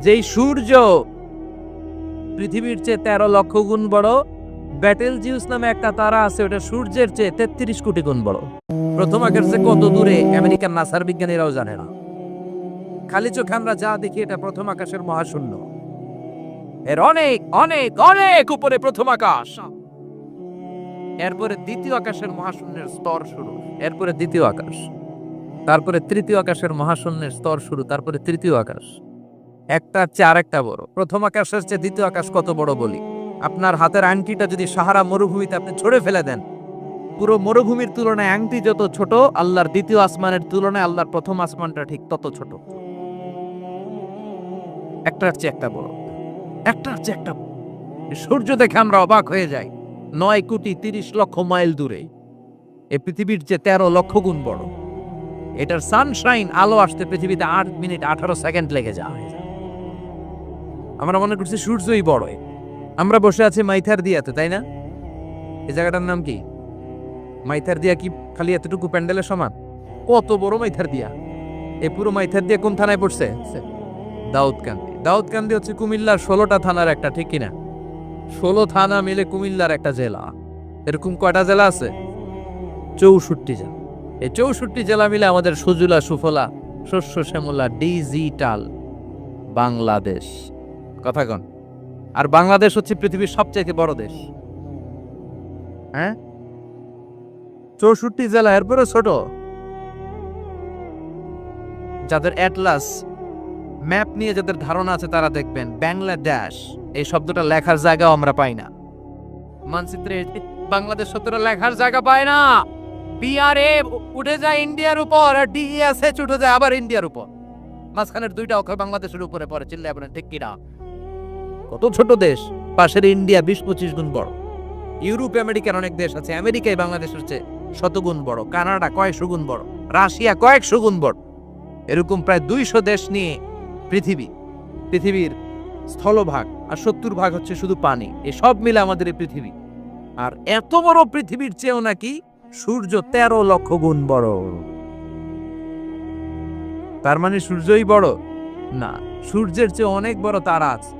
যেই সূর্য পৃথিবীর চেয়ে তেরো লক্ষ গুণ বড়, ব্যাটেল জিউস নামে একটা তারা আছে, ওটা সূর্যের চেয়ে তেত্রিশ কোটি গুণ বড়। প্রথম আকার চেয়ে কত দূরে, আমেরিকান নাসার বিজ্ঞানীরাও জানে না। খালি চোখে আমরা যা দেখি, এটা প্রথম আকাশের মহাশূন্য। এর অনেক অনেক অনেক উপরে প্রথম আকাশ। এরপরে দ্বিতীয় আকাশের মহাশূন্যের স্তর শুরু। এরপরে দ্বিতীয় আকাশ। তারপরে তৃতীয় আকাশের মহাশূন্যের স্তর শুরু। তারপরে তৃতীয় আকাশ। একটা চেয়ে আরেকটা বড়। প্রথম আকাশের চেয়ে দ্বিতীয় আকাশ কত বড় বলি। আপনার হাতের আংটিটা যদি সাহারা মরুভূমিতে আপনি ছড়ে ফেলে দেন, পুরো মরুভূমির তুলনায় আংটি যত ছোট, আল্লাহর দ্বিতীয় আসমানের তুলনায় আল্লাহর প্রথম আসমানটা ঠিক তত ছোট। একটার চেয়ে একটা বড়। একটার চেয়ে একটা সূর্য দেখে আমরা অবাক হয়ে যাই। নয় কোটি তিরিশ লক্ষ মাইল দূরে। এ পৃথিবীর চেয়ে তেরো লক্ষ গুণ বড়। এটার সানশাইন আলো আসতে পৃথিবীতে আট মিনিট আঠারো সেকেন্ড লেগে যাওয়া যায়। আমরা মনে করছি সূর্যই বড়। আমরা বসে আছি মাইথার দিয়াতে, তাই না? এই জায়গাটার নাম কি? মাইথার দিয়া কি খালি এতটুকু প্যান্ডেলের সমান? কত বড় মাইথার দিয়া? এ পুরো মাইথার দিয়া কোন থানায় পড়ছে? দাউদকান্দি। দাউদকান্দি হচ্ছে কুমিল্লার ষোলোটা থানার একটা, ঠিক কিনা? ষোলো থানা মিলে কুমিল্লার একটা জেলা। এরকম কয়টা জেলা আছে? চৌষট্টি জেলা। এই চৌষট্টি জেলা মিলে আমাদের সুজুলা সুফলা শস্য শ্যামলা ডিজিটাল বাংলাদেশ। কথা কন। আর বাংলাদেশ হচ্ছে পৃথিবীর সবচেয়ে বড় দেশ। হ্যাঁ? চৌষট্টি জেলা, এরপরে ছোট। যাদের অ্যাটলাস ম্যাপ নিয়ে যাদের ধারণা আছে তারা দেখবেন বাংলাদেশ। এই শব্দটা লেখার জায়গাও আমরা পাই না। মানচিত্রে বাংলাদেশ শব্দটা লেখার জায়গা পায় না। বিআরএ উঠে যায় ইন্ডিয়ার উপর আর ডিএসএচ উঠে যায় আবার ইন্ডিয়ার উপর। মাঝখানের দুইটা অক্ষর বাংলাদেশের উপরে পড়ে বলেন, ঠিক কিনা? কত ছোট দেশ? পাশের ইন্ডিয়া বিশ পঁচিশ গুণ বড়। ইউরোপ আমেরিকার অনেক দেশ আছে, আমেরিকায় বাংলাদেশ হচ্ছে শতগুণ বড়, কানাডা কয়েকশো গুণ বড়, রাশিয়া কয়েকশো গুণ বড়। এরকম প্রায় দুইশো দেশ নিয়ে পৃথিবী, পৃথিবীর স্থলভাগ আর সত্তর ভাগ হচ্ছে শুধু পানি। এই সব মিলে আমাদের এই পৃথিবী। আর এত বড় পৃথিবীর চেয়েও নাকি সূর্য তেরো লক্ষ গুণ বড়। তার মানে সূর্যই বড়? না, সূর্যের চেয়ে অনেক বড় তারা আছে।